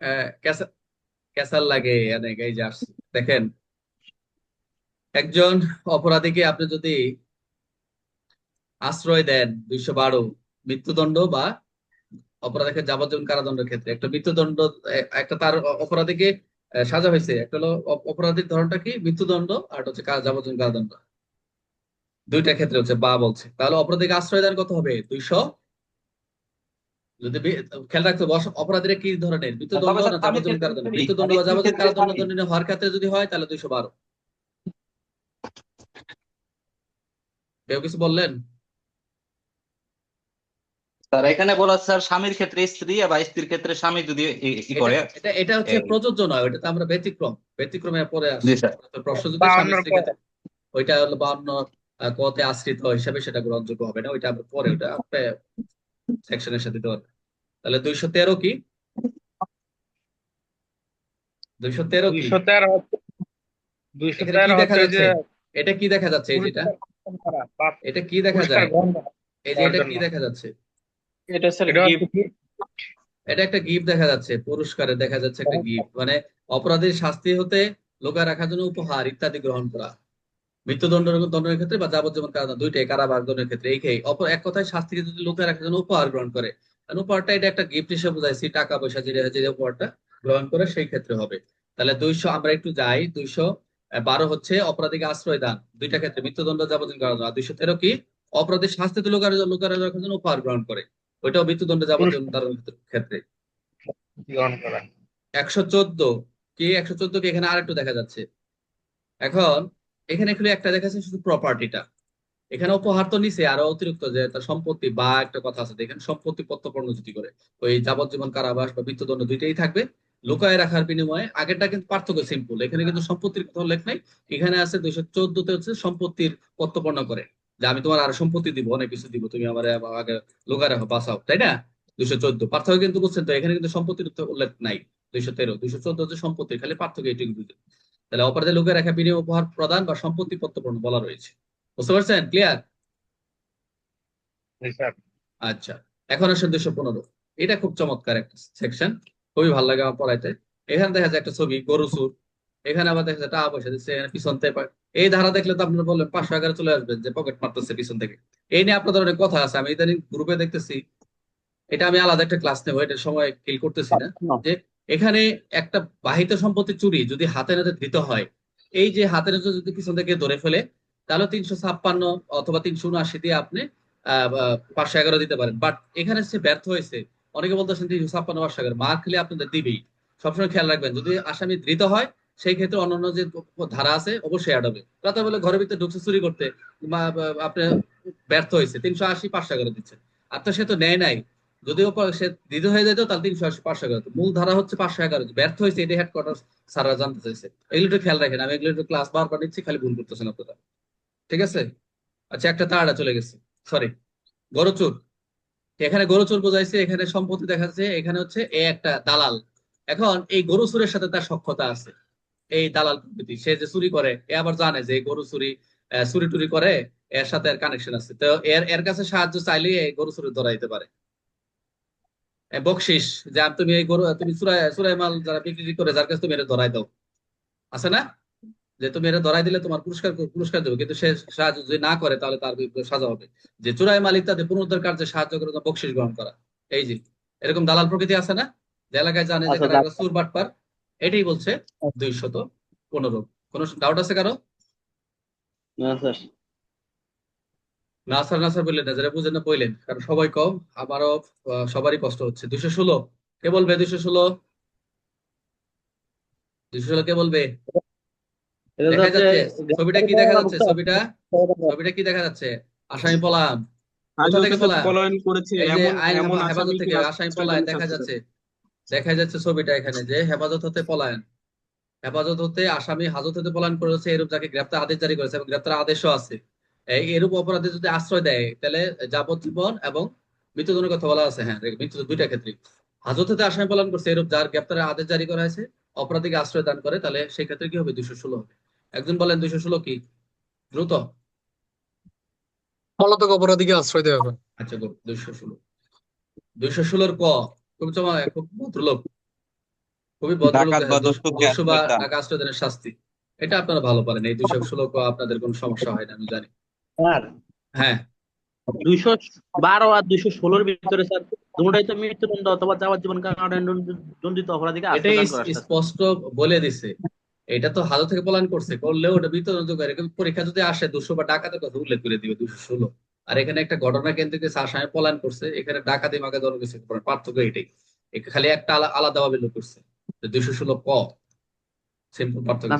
আহ, ক্যাসা ক্যাসাল লাগে অনেক এই আসছে। দেখেন একজন অপরাধীকে আপনি যদি আশ্রয় দেন দুইশো বারো মৃত্যুদণ্ড বা অপরাধীকে যাবজ্জীবন কারাদণ্ডের ক্ষেত্রে একটা মৃত্যুদণ্ড একটা তার অপরাধীকে সাজা হয়েছে একটা হলো অপরাধীর ধরনটা কি? মৃত্যুদণ্ড আর হচ্ছে যাবজ্জীবন কারাদণ্ড। দুইটা ক্ষেত্রে হচ্ছে বা বলছে। তাহলে অপরাধীকে আশ্রয় দান কত হবে দুইশো যদি খেয়াল রাখতে অপরাধীরা কি ধরনের? মৃত্যুদণ্ড তবে স্বামীর ক্ষেত্রে কারাদণ্ড। স্ত্রী, বা স্ত্রীর ক্ষেত্রে স্বামী। হওয়ার ক্ষেত্রে যদি হয় তাহলে দুইশো বারো। কেউ কিছু বললেন? স্যার এখানে বলা স্যার স্বামীর ক্ষেত্রে স্ত্রী বা স্ত্রীর ক্ষেত্রে স্বামী যদি ই করে। এটা এটা হচ্ছে প্রযোজ্য নয় ওটা তো আমরা ব্যতিক্রম। ব্যতিক্রমে পরে প্রশ্ন যদি। ওইটা হলো বাউন্ন কতে আশ্রিত হিসাবে সেটা গ্রহণযোগ্য হবে না ওইটা পরে ওটা সেকশনের সাথে দিতে পারবে তাহলে দুইশো তেরো কি? দুইশো তেরো কি? দুইশো তেরো দুইশো এখানে তেরো দেখা হচ্ছে যে যাচ্ছে এটা কি দেখা যাচ্ছে এই যেটা? এটা কি দেখা পুরস্কার যায়? এই যে এটা কি দেখা যাচ্ছে? এটা স্যার এটা একটা গিফট দেখা যাচ্ছে পুরস্কারে দেখা যাচ্ছে একটা গিফট মানে অপরাধীর শাস্তি হতে লোকায় রাখার জন্য উপহার ইত্যাদি গ্রহণ করা। মৃত্যুদণ্ড দণ্ডের ক্ষেত্রে বা যাবজ্জীবন কারাদণ্ড দুইটাই কারাবাস দণ্ডের ক্ষেত্রে এই অপর এক কথায় শাস্তিকে যদি লোকায় রাখার জন্য উপহার গ্রহণ করে কারণ উপহারটা এটা একটা গিফট হিসেবে বোঝাইছি টাকা পয়সা যে যে উপহারটা গ্রহণ করে সেই ক্ষেত্রে হবে। তাহলে দুইশো আমরা একটু যাই দুইশো বারো হচ্ছে অপরাধীকে আশ্রয় দান। দুইটা ক্ষেত্রে মৃত্যুদণ্ড যাবজ্জীবন কারাদণ্ড আর দুইশো তেরো কি? অপরাধীর শাস্তিতে লোকার লোকার রাখার জন্য উপহার গ্রহণ করে। ওইটাও মৃত্যুদণ্ড যাবজ্জীবন কারাদণ্ডের ক্ষেত্রে। একশো চোদ্দ কি? একশো চোদ্দ কি এখানে আরেকটু দেখা যাচ্ছে। এখন এখানে খালি একটা দেখা যাচ্ছে শুধু প্রপার্টিটা এখানে উপহার তো নিছে, আরও অতিরিক্ত যে তার সম্পত্তি বা একটা কথা আছে এখানে সম্পত্তি প্রত্যর্পণ যদি করে ওই যাবজ্জীবন কারাবাস বা মৃত্যুদণ্ড দুইটাই থাকবে, লুকায় রাখার বিনিময়ে। আগেরটা কিন্তু পার্থক্য সিম্পল এখানে কিন্তু সম্পত্তির কথা উল্লেখ নাই। এখানে আছে দুইশো চোদ্দতে হচ্ছে সম্পত্তির প্রত্যর্পণ করে, যে আমি তোমার আরও সম্পত্তি দিব, অনেক কিছু দিব, তুমি আমার আগে লুকায় রাখো, বাঁচাও, তাই না? দুইশো চোদ্দ, পার্থক্য কিন্তু বুঝছেন তো, এখানে কিন্তু সম্পত্তির উল্লেখ নাই, দুইশো তেরো, দুইশো চোদ্দ হচ্ছে সম্পত্তি, খালি পার্থক্য এটুকু তাহলে অপরাধে লোকের রেখা বিনিময় উপহার প্রদান বা সম্পত্তি প্রত্যর্পণ বলা রয়েছে। বুঝতে পারছেন? ক্লিয়ার আচ্ছা এখন আসেন দুইশো পনেরো। এটা খুব চমৎকার একটা সেকশন খুবই ভালো লাগে আমার পড়াইতে। এখানে দেখা যায় একটা ছবি এখানে আবার দেখা যায় টাকা পয়সা দিচ্ছে এখানে পিছন থেকে এই ধারা দেখলে তো আপনারা বললেন পাঁচশো এগারো চলে আসবেন যে পকেট মারতেছে পিছন থেকে। এই নিয়ে আপনাদের অনেক কথা আছে। আমি ইদানিং গ্রুপে দেখতেছি এটা আমি আলাদা একটা ক্লাস নেব এটা সময় কিল করতেছি না। যে এখানে একটা বাহিত সম্পত্তি চুরি যদি হাতে নাতে ধৃত হয় এই যে হাতে নাতে যদি পিছন থেকে ধরে ফেলে তাহলে তিনশো ছাপ্পান্ন অথবা তিনশো উনআশি দিয়ে আপনি পাঁচশো এগারো দিতে পারেন। বাট এখানে সে ব্যর্থ হয়েছে। অনেকে বলতেছেন তিনশো ছাপ্পান্ন পাঁচশো এগারো। মার খেলে আপনাদের দিবেই। সবসময় খেয়াল রাখবেন, যদি আসামি ধৃত হয়, সেই ক্ষেত্রে অন্যান্য যে ধারা আছে, অবশ্যই অ্যাড হবে। রাতে বলে ঘরের ভিতরে ঢুকছে, চুরি করতে। আপনি ব্যর্থ হয়েছে। তিনশো আশি পাঁচশো এগারো দিচ্ছে। আর তো সে তো নেয় নাই। যদিও সে দ্বিধ হয়ে যেত, তাহলে তিনশো আশি পাঁচশো এগারো। মূল ধারা হচ্ছে পাঁচশো এগারো। ব্যর্থ হয়েছে, এটাই হেডকোয়ার্টার স্যাররা জানতে চাইছে। এগুলো একটু খেয়াল রাখেন। আমি এগুলো একটু ক্লাস বারবার নিচ্ছি, খালি ভুল করতেছেন আপনারা। ঠিক আছে? আচ্ছা একটা তাড়া চলে গেছে। সরি গরুচুর। এখানে গরুচুর বোঝাইছে, এখানে সম্পত্তি দেখা যাচ্ছে এখানে হচ্ছে এ একটা দালাল। এখন এই গরু চুরের সাথে তার সক্ষতা আছে। এই দালাল প্রকৃতি, সে যে চুরি করে, এ আবার জানে যে গরু চুরি চুরি টুরি করে, এর সাথে এর কানেকশন আছে। তো এর এর কাছে সাহায্য চাইলে এই গরু চুরি ধরা দিতে পারে। বকশিস, যে তুমি এই গরু, তুমি চুরাই চুরাই মাল যারা বিক্রি করে, যার কাছে তুমি এটা ধরাই দাও। আছে না? যে তুমি এটা ধরাই দিলে তোমার পুরস্কার পুরস্কার দেবে। কিন্তু সে সাহায্য যদি না করে তাহলে তার বিরুদ্ধে সাজা হবে। যে চুরাই মাল ইত্যাদি পুনরুদ্ধার কার্যে সাহায্য করে বকশিস গ্রহণ করা। এই যে এরকম দালাল প্রকৃতি আছে না? যে এলাকায় জানে যে আচ্ছা, সুর বাটপার এটাই বলছে দুইশত পনেরো। কোন ডাউট আছে কারও? না স্যার। নাসার নাসার বললেন না। যারা বুঝেন না বললেন। কারণ সবাই কম আমারও সবারই কষ্ট হচ্ছে। দুইশো ষোলো কে বলবে দুইশো ষোলো? দুইশো ষোলো কে বলবে? দেখা যাচ্ছে ছবিটা কি দেখা যাচ্ছে? ছবিটা? ছবিটা কি দেখা যাচ্ছে? আসামি পলায়ন। কোথা থেকে পলায়ন? পলায়ন করেছে এই যে এমন আইন এমন হেফাজত থেকে আসামি পলায়ন দেখা যাচ্ছে। দেখা যাচ্ছে ছবিটা এখানে যে হেফাজত হতে পলায়ন। হেফাজত হতে আসামি হাজত হতে পলায়ন করেছে এরূপ যাকে গ্রেপ্তার আদেশ জারি করেছে এবং গ্রেপ্তার আদেশও আছে। এই এরূপ অপরাধে যদি আশ্রয় দেয় তাহলে যাবজ্জীবন এবং মৃত্যুদণ্ডের কথা বলা আছে। হ্যাঁ মৃত্যু দুইটা ক্ষেত্রে হাজত হতে আসামি পলায়ন করছে এরূপ যার গ্রেপ্তারের আদেশ জারি করা হয়েছে অপরাধীকে আশ্রয় দান করে তাহলে সেই ক্ষেত্রে কি হবে? দুশো ষোলো হবে। একজন বলেন দুইশো ষোলো কি? দ্রুত? পলাতক অপরাধীকে আশ্রয় দেওয়া হবে। আচ্ছা দুইশো ষোলো। দুইশো ষোলোর ক? খুব চমৎকার খুব ভদ্রলোক। খুবই ভদ্রলোক দস্যু বা। শাস্তি। এটা আপনারা ভালো পারেন এই দুইশো ষোলো ক আপনাদের কোনো সমস্যা হয় না আমি জানি। স্যার হ্যাঁ। দুইশো বারো আর দুইশো ষোলোর ভিতরে স্যার দুটাই তো মৃত্যুদণ্ড অথবা যাবজ্জীবন কারাদণ্ড দণ্ডিত অপরাধীকে এটাই। স্পষ্ট বলে দিছে। এটা তো হাজত থেকে পলায়ন করছে করলেও ওটা বিতরণ করে পরীক্ষা যদি আসে দুশো বা ডাকাতের কথা উল্লেখ করে দিবে দুশো ষোলো। আর এখানে একটা ঘটনা কেন্দ্রিক আসামে পলায়ন করছে এখানে ডাকাতি মাকে ধরো কিছু পার্থক্য এটাই। খালি একটা আলাদা আলাদাভাবে লোক করছে দুশো ষোলো ক। সিম্পল পার্থক্য।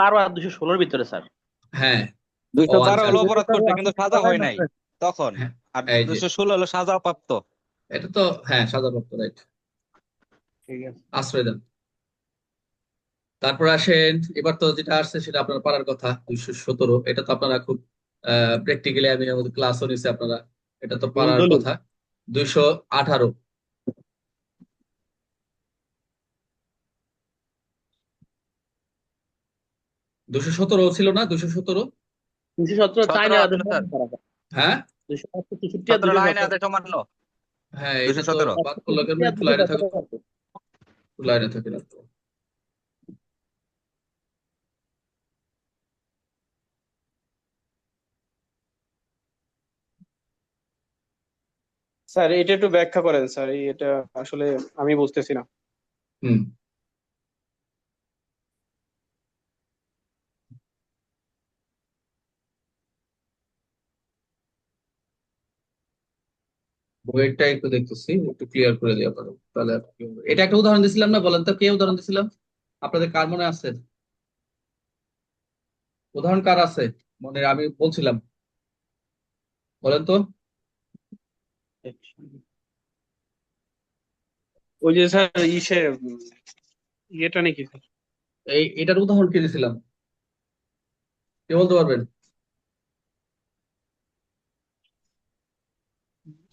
বারো আর দুইশো ষোলোর ভিতরে স্যার। হ্যাঁ। বারো আচ্ছা। হলো অপরাধ করছে কিন্তু সাজা হয় নাই। তখন। হ্যাঁ, আর এই ষোলো হলো সাজা প্রাপ্ত এটা তো হ্যাঁ সাজাপ্রাপ্ত রাইট। ঠিক আছে। আশ্রয় দেন। তারপর আসেন এবার তো যেটা আসছে সেটা আপনার পারার কথা দুইশো সতেরো এটা তো আপনারা খুব প্র্যাকটিক্যালি আমি আমাদের ক্লাসও নিছি আপনারা এটা তো পারার। কথা দুইশো আঠারো। দুশো সতেরো ছিল না? দুশো সতেরো? সতেরো না সতেরো হ্যাঁ? সতেরো সতেরো। হ্যাঁ এটা তো বাদ পড়ল কেন? লাইনে থাকো লাইনে থাকে স্যার, এটা একটু ব্যাখ্যা করেন স্যার এটা আসলে আমি বুঝতেছি না। হুম। বইটা একটু দেখতেছি, একটু ক্লিয়ার করে দিই আপনাদের। তাহলে। এটা একটা উদাহরণ দিছিলাম না, বলেন তো, কে উদাহরণ দিছিলাম? আপনাদের কার মনে আছে? উদাহরণ কার আছে? মনে, আমি বলছিলাম। বলেন তো। ওই যে স্যার ইসে ইয়েটা নাকি স্যার এই এটার উদাহরণ কে দিছিলাম কে বলতে পারবেন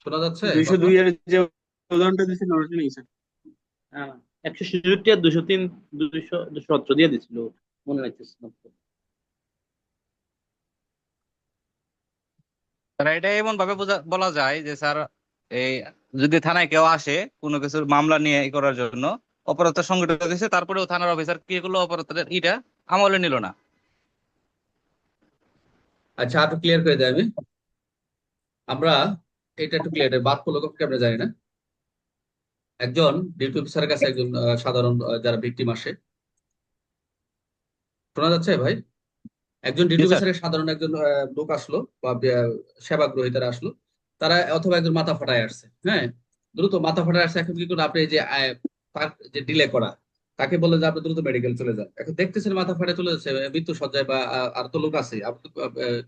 শোনা যাচ্ছে দুইশো কথা? দুই এর যে উদাহরণটা দিয়েছেন ওটা নেই স্যার হ্যাঁ, একশো ছেষট্টি আর দুশো তিন দুশো দুশো সতেরো দিয়ে দিছিল মনে রাখতেছি না। স্যার এটা এমন ভাবে বোঝা- বলা যায় যে স্যার এই যদি থানায় কেউ আসে কোনো কিছুর মামলা নিয়ে করার জন্য অপরাধটা সংগঠিত হয়েছে তারপরেও থানার অফিসার কি করল অপরাধের ইটা আমলে নিল না। আচ্ছা একটু ক্লিয়ার করে দেয় আমি। আমরা এটা একটু ক্লিয়ার বাদ পড়ল কি আমরা জানি না। একজন ডিউটি অফিসারের কাছে একজন সাধারণ যারা ভিকটিম আসে। শোনা যাচ্ছে ভাই? একজন ডিউটি অফিসারের সাধারণ একজন লোক আসলো বা আহ, সেবাগ্রহী তারা আসলো। তারা অথবা একজন মাথা ফাটায় আসছে হ্যাঁ? দ্রুত মাথা ফাটায় আসছে এখন কি করুন আপনি যে তার যে ডিলে করা তাকে বললেন যে আপনি দ্রুত মেডিকেল চলে যান। এখন দেখতেছেন মাথা ফাটে চলে যাচ্ছে মৃত্যু সজ্জায় বা আর তো লোক আছে।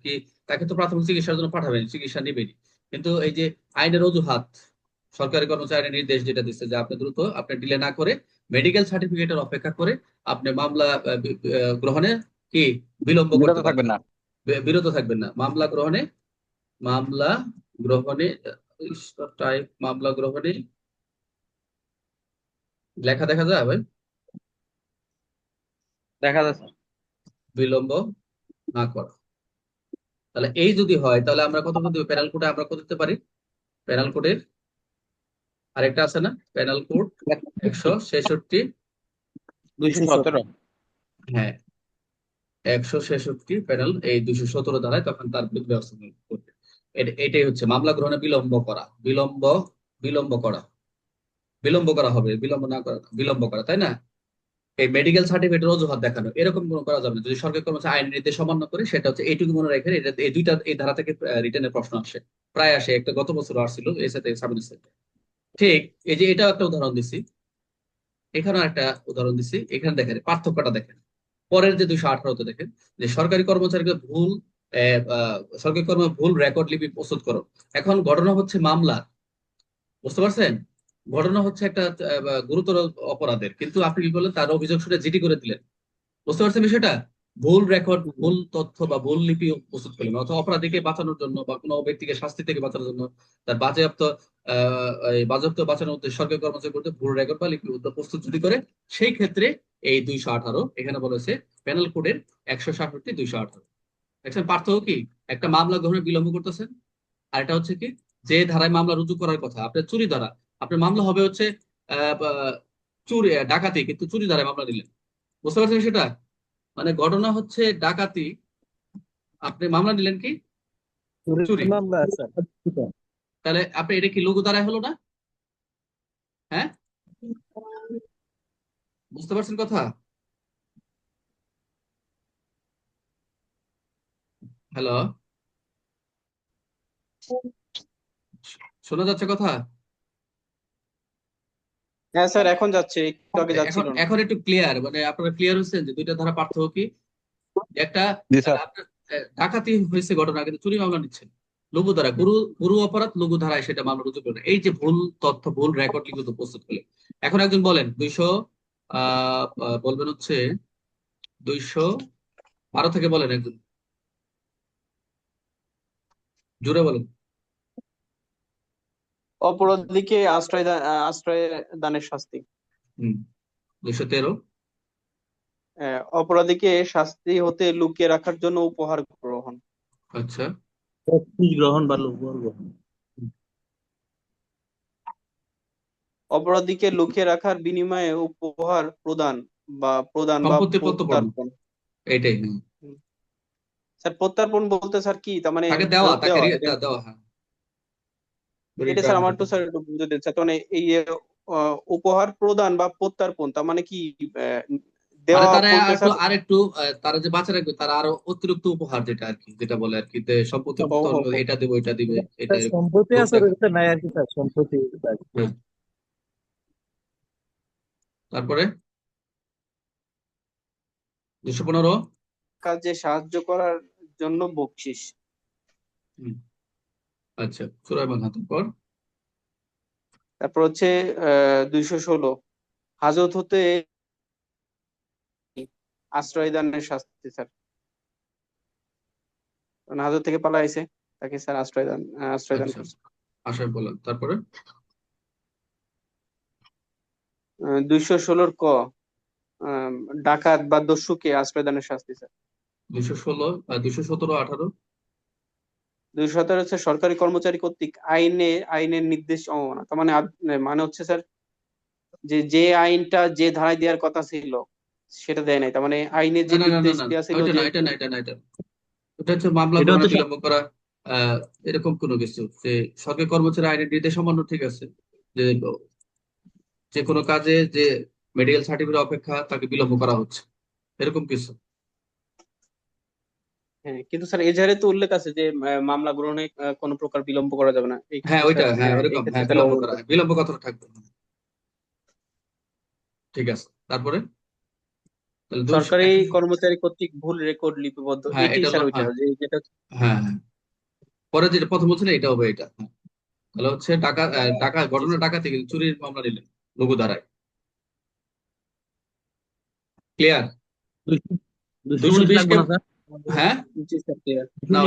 কি তাকে তো প্রাথমিক চিকিৎসার জন্য পাঠাবেন চিকিৎসা নিবেনি কিন্তু এই যে আইনের অজুহাত সরকারি কর্মচারীর নির্দেশ যেটা দিচ্ছে যে আপনি দ্রুত আপনি ডিলে না করে মেডিকেল সার্টিফিকেটের অপেক্ষা করে আপনি মামলা গ্রহণে কি বিলম্ব করতে থাকবেন না। বিরত থাকবেন না। মামলা গ্রহণে মামলা গ্রহণে টাইপ মামলা গ্রহণে। লেখা দেখা যায় ভাই? দেখা যাচ্ছে বিলম্ব না করা। তাহলে এই যদি হয় তাহলে আমরা কত দিব প্যানাল কোডে আমরা কত দিতে পারি? প্যানাল কোডের আরেকটা আছে না? প্যানাল কোড একশো ছেষট্টি। দুইশো সতেরো হ্যাঁ। একশো ছেষট্টি প্যানেল এই দুইশো সতেরো ধারায় তখন তার বিরুদ্ধে ব্যবস্থা করবে এটাই হচ্ছে মামলা গ্রহণে বিলম্ব করা। বিলম্ব বিলম্ব করা। বিলম্ব করা হবে, বিলম্ব না করা, বিলম্ব করা, তাই না? এই মেডিকেল সার্টিফিকেটের অজুহাত দেখানো, এরকম কোনো করা যাবে না। যদি সরকারি কর্মচারী আইন নির্দেশ অমান্য করে, সেটা হচ্ছে এইটুকু মনে রাখেন এটা, এই দুইটা, এই ধারা থেকে রিটার্নের প্রশ্ন আসে। প্রায় আসে, একটা গত বছর আসছিল এর সাথে সামনের সাথে ঠিক, এই যে এটাও একটা উদাহরণ দিছি। এখানেও একটা উদাহরণ দিছি, এখানে দেখেন, পার্থক্যটা দেখেন। পরের যে দুইশো আঠারোতে দেখেন, যে সরকারি কর্মচারীকে ভুল সরকারি ভুল রেকর্ড লিপি প্রস্তুত করো। এখন ঘটনা হচ্ছে মামলা। বুঝতে পারছেন? ঘটনা হচ্ছে একটা গুরুতর অপরাধের। কিন্তু আপনি কি করলেন তার অভিযোগ শুনে জিডি করে দিলেন। বুঝতে পারছেন বিষয়টা? ভুল রেকর্ড ভুল তথ্য বা ভুল লিপি প্রস্তুত করলেন। অথবা অপরাধীকে বাঁচানোর জন্য বা কোনো ব্যক্তিকে শাস্তি থেকে বাঁচানোর জন্য তার বাজেয়াপ্ত বাজেয়াপ্ত বাঁচানোর উদ্দেশ্যে সরকারি কর্মচারী করতে ভুল রেকর্ড বা লিপি উদ্যোগ প্রস্তুত যদি করে, সেই ক্ষেত্রে এই দুইশো আঠারো, এখানে বলেছে প্যানেল কোডের একশো সাতষট্টি দুইশো আঠারো। দেখছেন পার্থক্য কি? একটা মামলা গ্রহণে বিলম্ব করতেছেন আর এটা হচ্ছে কি? যে ধারায় মামলা রুজু করার কথা আপনার চুরি ধারা আপনার মামলা হবে হচ্ছে চুরি ডাকাতি কিন্তু চুরি ধারায় মামলা দিলেন বুঝতে পারছেন সেটা মানে ঘটনা হচ্ছে ডাকাতি আপনি মামলা নিলেন কি? চুরি। তাহলে আপনি এটা কি লঘু ধারায় হলো না? হ্যাঁ? বুঝতে পারছেন কথা? হ্যালো শোনা যাচ্ছে কথা? হ্যাঁ স্যার এখন যাচ্ছে। একটু আগে এখন যাচ্ছিল না এখন একটু ক্লিয়ার মানে আপনারা ক্লিয়ার হচ্ছেন যে দুইটা ধারা পার্থক্য কি? একটা জি স্যার। আপনার আহ, ডাকাতি হয়েছে ঘটনা কিন্তু চুরি মামলা নিচ্ছেন লঘু ধারা গুরু গুরু অপরাধ লঘু ধারায় সেটা মামলা রুজু করে এই যে ভুল তথ্য ভুল রেকর্ড লিখিত প্রস্তুত করলে এখন একজন বলেন দুইশো আহ আহ, বলবেন হচ্ছে দুইশো বারো থেকে বলেন একজন। জুড়ে বলেন। অপরাধীকে আশ্রয় আশ্রয় দানের শাস্তি। দুইশো তেরো। আহ, অপরাধীকে শাস্তি হতে লুকিয়ে রাখার জন্য উপহার গ্রহণ। আচ্ছা। গ্রহণ বা উপহার গ্রহণ। অপরাধীকে লুকিয়ে রাখার বিনিময়ে উপহার প্রদান বা প্রদান বা সম্পত্তি প্রত্যর্পণ। এইটাই হ্যাঁ। স্যার প্রত্যার্পণ বলতে স্যার কি? তার মানে তাকে দেওয়া তাকে দেওয়া। এটা দেওয়া হ্যাঁ। এটা স্যার আমার তো স্যার একটু বুঝতে দিন স্যার। মানে এই উপহার প্রদান বা প্রত্যার্পণ তার মানে কি দেওয়া তারা বলতে একটু আর একটু তারা যে বাঁচা রাখবে তারা আরও অতিরিক্ত উপহার যেটা আর কি যেটা বলে আর কি সম্পত্তি। এটা দেবো এটা দিবে এটা সম্পত্তি আছে নাই আর কি স্যার সম্পত্তি তারপরে? দুশো পনেরো? কাজে সাহায্য করার জন্য বকশিস। আচ্ছা হাতের পর। তারপর হচ্ছে দুইশো ষোলো। হাজত হতে আশ্রয় দানের শাস্তি স্যার। কারণ হাজত থেকে পালাইছে তাকে স্যার আশ্রয় দান আশ্রয় দান আচ্ছা করছে। আশায় বলেন তারপরে? দুইশো ষোলোর ক আহ, ডাকাত বা দস্যুকে আশ্রয় দানের শাস্তি স্যার। দুশো ষোলো দুশো সতেরো আঠারো। দুইশো সতেরো হচ্ছে সরকারি কর্মচারী কর্তৃক আইনে আইনের নির্দেশ অমানা তার মানে মানে হচ্ছে স্যার যে যে আইনটা যে ধারায় দেওয়ার কথা ছিল সেটা দেয় নাই। তার মানে আইনের যে না না না না নির্দেশ না দেওয়া ছিল ওইটা যে না এটা না এটা না এটা হচ্ছে মামলা এটা গ্রহণে হচ্ছে বিলম্ব করা আহ এরকম কোনো কিছু। যে সরকারি কর্মচারী আইনের নির্দেশ অমান্য ঠিক আছে। যে যে কোনো কাজে যে মেডিকেল সার্টিফিকেট অপেক্ষা তাকে বিলম্ব করা হচ্ছে। এরকম কিছু। হ্যাঁ কিন্তু স্যার এজাহারে তো উল্লেখ আছে যে মামলা গ্রহণে কোনো প্রকার বিলম্ব করা যাবে না। এই হ্যাঁ ওইটা স্যার, হ্যাঁ ওরকম হ্যাঁ তাহলে বিলম্ব করা বিলম্ব কথাটা থাকবে ঠিক আছে তারপরে? সরকারি কর্মচারী কর্তৃক ভুল রেকর্ড লিপিবদ্ধ হ্যাঁ, এটা স্যার ওইটা হ্যাঁ। যে যেটা হ্যাঁ হ্যাঁ। পরে যেটা প্রথম বলছেন এটা হবে এটা হ্যাঁ। তাহলে হচ্ছে টাকা আহ, টাকা ঘটনা ডাকাতি কিন্তু চুরির মামলা নিলেন লঘু ধারায়। ক্লিয়ার দুইশো বিশ লাগবে না কে- স্যার হ্যাঁ জি স্যার clear। না